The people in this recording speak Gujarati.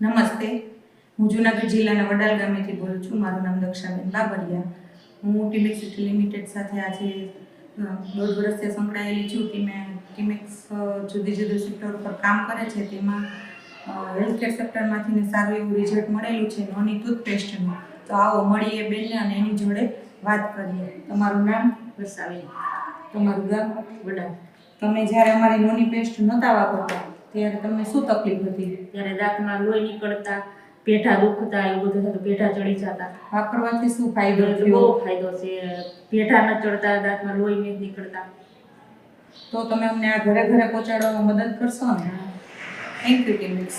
નમસ્તે. હું જુનાગઢ જિલ્લાના વડાલ ગામેથી બોલું છું. મારું નામ દક્ષાબેન બાબરિયા. હું ટીમેક્સ લિમિટેડ સાથે આજે દોઢ વર્ષથી સંકળાયેલી છું. ટીમે ટીમેક્સ જુદી જુદી સેક્ટર ઉપર કામ કરે છે. તેમાં હેલ્થકેર સેક્ટરમાંથી ને સારું એવું રિઝલ્ટ મળેલું છે નોની ટૂથપેસ્ટનું તો આવો મળીએ બેનને અને એની જોડે વાત કરીએ. તમારું નામ? વસાવી. તમારું ગામ? વડાલ. તમે જ્યારે અમારી નોની પેસ્ટ નહોતા વાપરતા ત્યારે તમને શું તકલીફ હતી? ત્યારે દાંતમાં લોહી નીકળતા પેઢા દુખતા એવું બધું થતું પેઢા ચડી જતા. વાપરવાથી શું ફાયદો બહુ ફાયદો છે. પેઢા ન ચડતા દાંતમાં લોહી નહીં નીકળતા. તો તમે અમને આ ઘરે ઘરે પહોંચાડવામાં મદદ કરશો ને? Thank you ટીમિક્સ